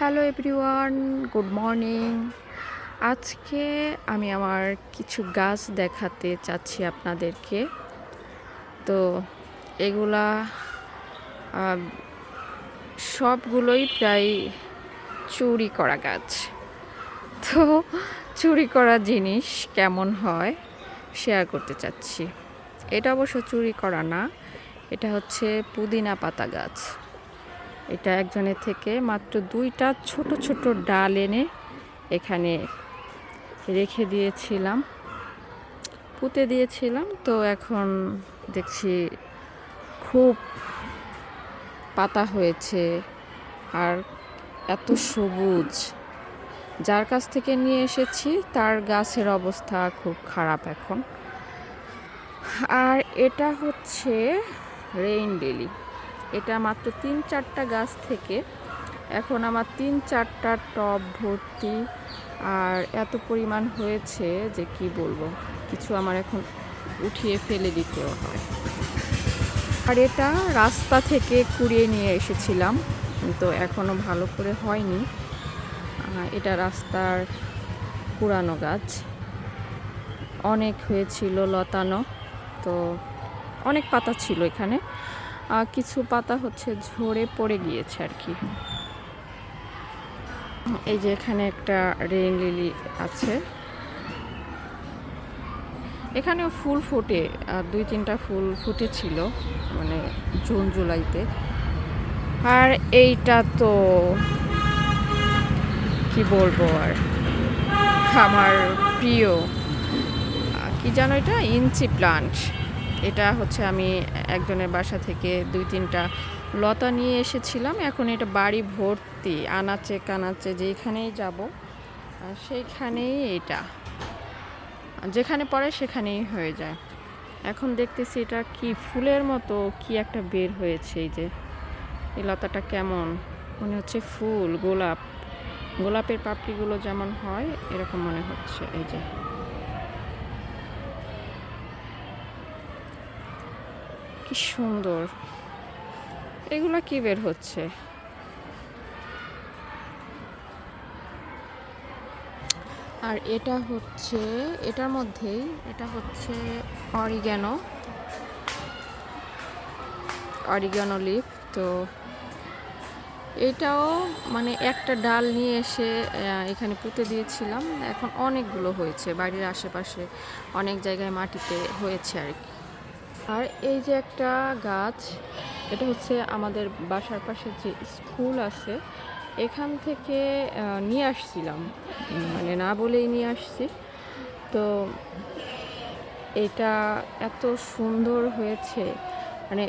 Hello everyone, good morning. আজকে আমি আমার কিছু গাছ দেখাতে চাচ্ছি আপনাদেরকে। তো এগুলা সবগুলোই প্রায় চুরি করা গাছ। তো চুরি করা জিনিস কেমন হয় শেয়ার করতে চাচ্ছি। এটা অবশ্য চুরি করা না, এটা হচ্ছে পুদিনা পাতা গাছ। এটা একজনের থেকে মাত্র দুইটা ছোট ছোট ডাল এনে এখানে রেখে দিয়েছিলাম। পুঁতে দিয়েছিলাম, তো এখন দেখছি খুব পাতা হয়েছে আর এত সবুজ। যার কাছ থেকে নিয়ে এসেছি, তার গাছের অবস্থা খুব খারাপ এখন। আর এটা হচ্ছে রেইন ডেলি এটা মাত্র তিন চারটা গাছ থেকে। এখন আমার তিন চারটা টব ভর্তি। আর এত পরিমাণ হয়েছে যে কি বলব, কিছু আমার এখন উঠিয়ে ফেলে দিতেও হয়। আর এটা রাস্তা থেকে কুড়িয়ে নিয়ে এসেছিলাম তো এখনও ভালো করে হয়নি। এটা রাস্তার পুরানো গাছ। অনেক হয়েছিল লতানো, তো অনেক পাতা ছিল এখানে। কিছু পাতা হচ্ছে ঝরে পড়ে গিয়েছে আর কি। এই যে এখানে একটা রেইন লিলি আছে। এখানেও ফুল ফোটে দুই তিনটা ফুল ফুটেছিল মানে জুন জুলাইতে। আর এইটা তো কি বলব আর, আমার প্রিয় কি জানো এটা? Inch plant. এটা হচ্ছে আমি একজনের বাসা থেকে দুই, তিনটা লতা নিয়ে এসেছিলাম। এখন এটা বাড়ি ভর্তি, আনাচে কানাচে যেখানেই যাব সেইখানেই এটা। যেখানে পড়ে সেখানেই হয়ে যায়। এখন দেখতেছি এটা কি ফুলের মতো, কি একটা বের হয়েছে এই যে। এই লতাটা কেমন? মনে হচ্ছে ফুল, গোলাপ। গোলাপের পাপড়িগুলো যেমন হয়, এরকম মনে হচ্ছে এই যে। কি সুন্দর। এগুলা কি বের হচ্ছে? আর এটা হচ্ছে, এটার মধ্যেই, এটা হচ্ছে অরিগ্যানো। অরিগ্যানো লিফ তো এটাও মানে একটা ডাল নিয়ে এসে এখানে পুঁতে দিয়েছিলাম। এখন অনেকগুলো হয়েছে, বাড়ির আশেপাশে অনেক জায়গায় মাটিতে হয়েছে আর কি। আর এই যে একটা গাছ, এটা হচ্ছে আমাদের বাসার পাশে যে স্কুল আছে, এখান থেকে নিয়ে আসছিলাম। মানে না বলেই নিয়ে আসছি। তো এটা এত সুন্দর হয়েছে। মানে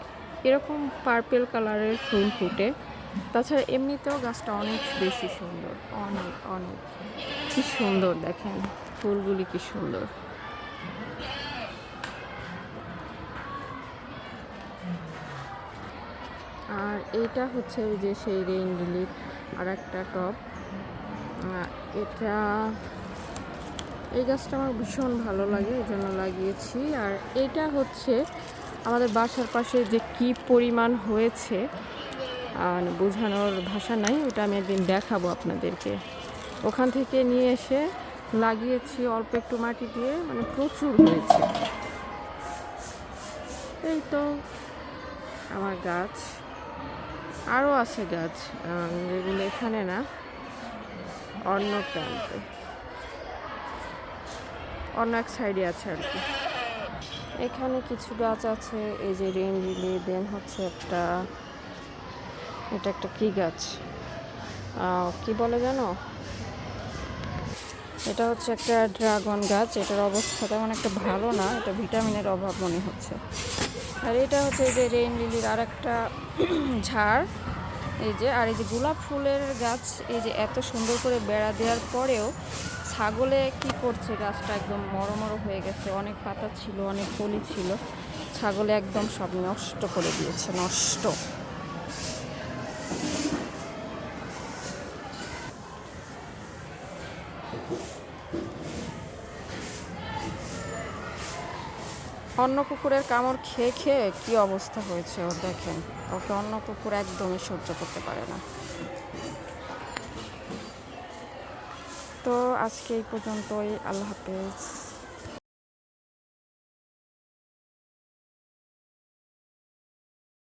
এরকম পার্পেল কালারের ফুল ফুটে। তাছাড়া এমনিতেও গাছটা অনেক বেশি সুন্দর। অনেক অনেক। কি সুন্দর দেখেন। ফুলগুলি কি সুন্দর। আর এইটা হচ্ছে ওই যে সেই রেইন লিলির আর একটা টপ। এটা, এই গাছটা আমার ভীষণ ভালো লাগে, এই জন্য লাগিয়েছি। আর এটা হচ্ছে আমাদের বাসার পাশে যে কি পরিমাণ হয়েছে আর বোঝানোর ভাষা নাই, ওটা আমি একদিন দেখাবো আপনাদেরকে। ওখান থেকে নিয়ে এসে লাগিয়েছি, অল্প একটু মাটি দিয়ে মানে প্রচুর হয়েছে। এই তো, আমার গাছ। আরও আছে গাছ যেগুলো এখানে না, অন্য প্রান্তে। অন্য এক সাইডে আছে আর কি। এখানে কিছু গাছ আছে, এই যে রেন লিলি দেন হচ্ছে একটা, এটা একটা কি গাছ? কি বলে জানো? এটা হচ্ছে একটা ড্রাগন গাছ, এটার অবস্থা তেমন একটা ভালো না, এটা ভিটামিনের অভাব মনে হচ্ছে। আর এটা হচ্ছে এই যে রেইন লিলির আর একটা ঝাড়। এই যে, আর এই যে গোলাপ ফুলের গাছ, এই যে এত সুন্দর করে বেড়া দেওয়ার পরেও ছাগলে কি করছে গাছটা একদম মরো মরো হয়ে গেছে। অনেক পাতা ছিল, অনেক কলি ছিল। ছাগলে একদম সব নষ্ট করে দিয়েছে, নষ্ট। অন্য কুকুরের কামড় খেয়ে খেয়ে কী অবস্থা হয়েছে ওর দেখেন। ওকে অন্য কুকুর একদমই সহ্য করতে পারে না। তো আজকে এই পর্যন্তই, আল্লাহ হাফেজ।